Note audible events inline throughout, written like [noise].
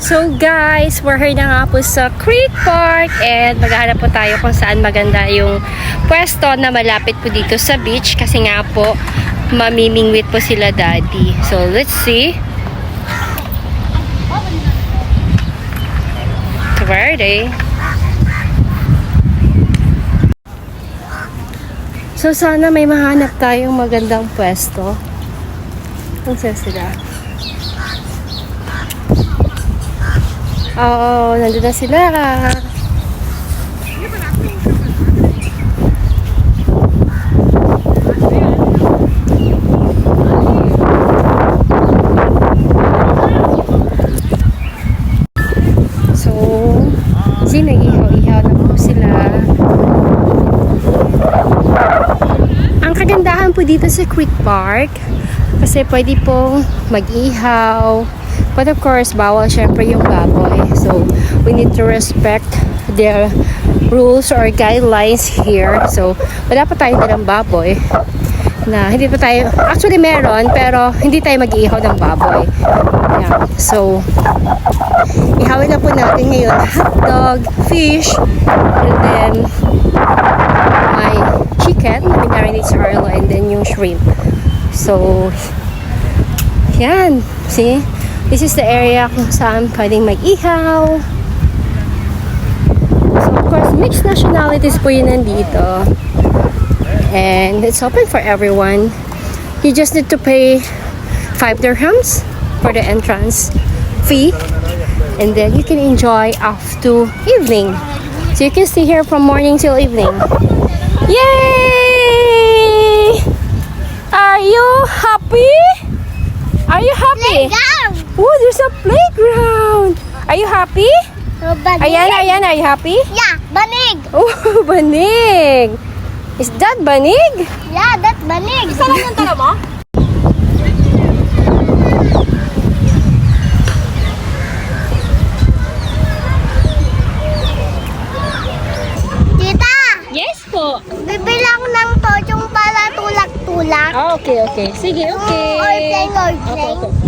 So guys, we're here na nga po sa Creek Park and maghahanap po tayo kung saan maganda yung pwesto na malapit po dito sa beach kasi nga po mamimingwit po sila daddy. So let's see. Where? So sana may mahanap tayong magandang pwesto. Kung saan sila? Oo, nandun na sila. So, kasi nag-ihaw-ihaw na po sila. Ang kagandahan po dito sa Creek Park, kasi pwede po mag-ihaw. But of course, bawal syempre yung baboy. So, we need to respect the rules or guidelines here. So, wala pa tayo ng baboy na hindi pa tayo, actually meron, pero hindi tayo mag-iihaw ng baboy. Yeah. So, ihawin na po natin ngayon hotdog, fish, and then my chicken, marinate sa Arlo, and then yung shrimp. So, yan. See? This is the area kung saan pwedeng mag-ihaw. So, of course, mixed nationalities po yun nandito. And it's open for everyone. You just need to pay 5 dirhams for the entrance fee. And then you can enjoy up to evening. So you can stay here from morning till evening. Yay! Are you happy? Are you happy? Oh, there's a playground. Are you happy? Oh, banig. Ayan, ayan, are you happy? Yeah, banig. Oh, [laughs] banig. Is that banig? Yeah, that's banig. Saan yung tala mo? Tita, Yes po. bibilang ng tochong para tulak-tulak. Ah, okay, okay. Sige, okay. Ordeng, ordeng. Opo, opo.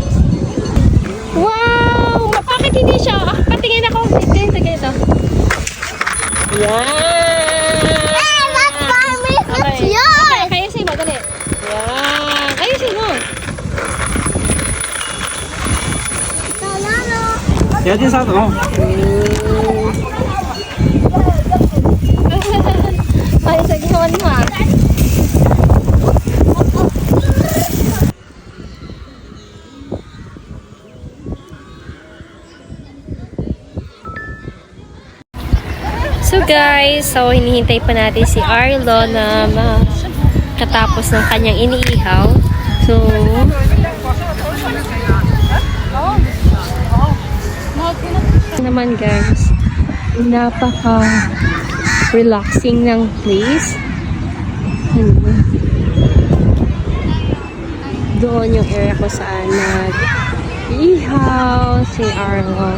Wow! Bakit hindi siya? Ah, patingin ako. Sige, sige ito. Yan! Hey, that's mine! That's okay. yours! Okay, mo. Dali. Yan! Kayo sa'yo mo. Yan din sa ito. Mm. Guys, so hinihintay pa natin si Arlo na makatapos ng kanyang iniihaw. So, naman guys, napaka relaxing ng place. Doon yung area ko saan nag ihaw si Arlo.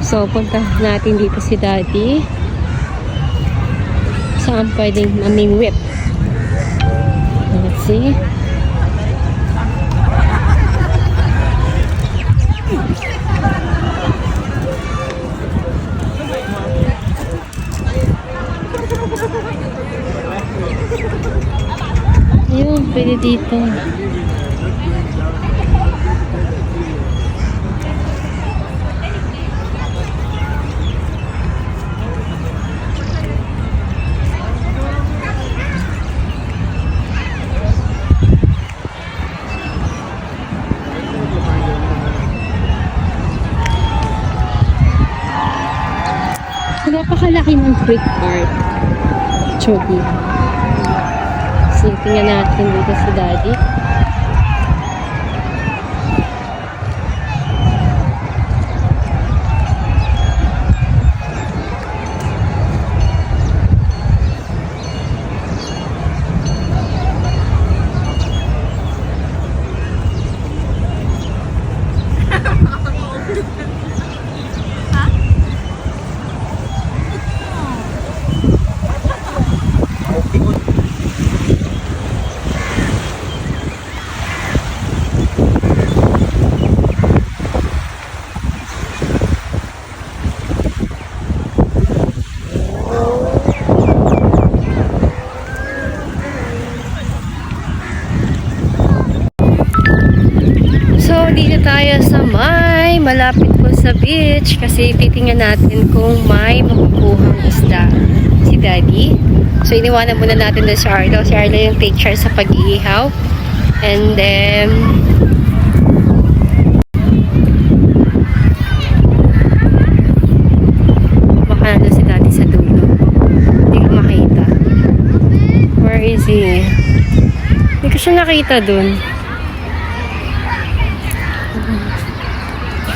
So, punta natin dito si Daddy. Saan pwedeng maming whip. Let's see. Ayun, pwede dito. Napakalaki ng creek park. Actually. So, tingnan natin dito si Daddy. Malapit po sa beach kasi titingnan natin kung may makukuhang isda si Daddy. So, iniwanan muna natin doon si Arlo. Si Arlo yung picture sa pag-iihaw. And then, baka nandun si Daddy sa dulo. Hindi ko makita. Where is he? Hindi ko siya nakita dun.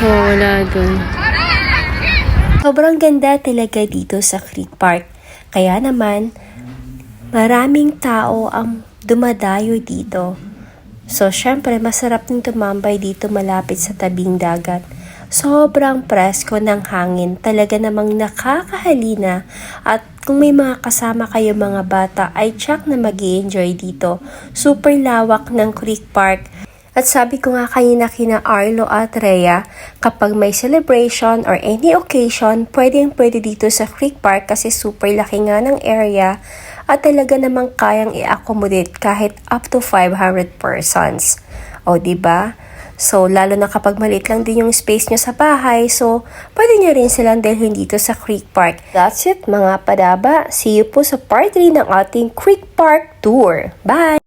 Oh, wala dun. Sobrang ganda talaga dito sa Creek Park. Kaya naman, maraming tao ang dumadayo dito. So, syempre, masarap din tumambay dito malapit sa tabing dagat. Sobrang presko ng hangin. Talaga namang nakakahalina. At kung may mga kasama kayo mga bata, ay tsak na mag enjoy dito. Super lawak ng Creek Park. At sabi ko nga kanina kina Arlo at Rhea, kapag may celebration or any occasion, pwedeng pwede dito sa Creek Park kasi super laki nga ng area at talaga namang kayang i-accommodate kahit up to 500 persons. O, ba? So, lalo na kapag maliit lang din yung space nyo sa bahay, so, pwede nyo rin silang dalhin dito sa Creek Park. That's it, mga padaba. See you po sa part 3 ng ating Creek Park Tour. Bye!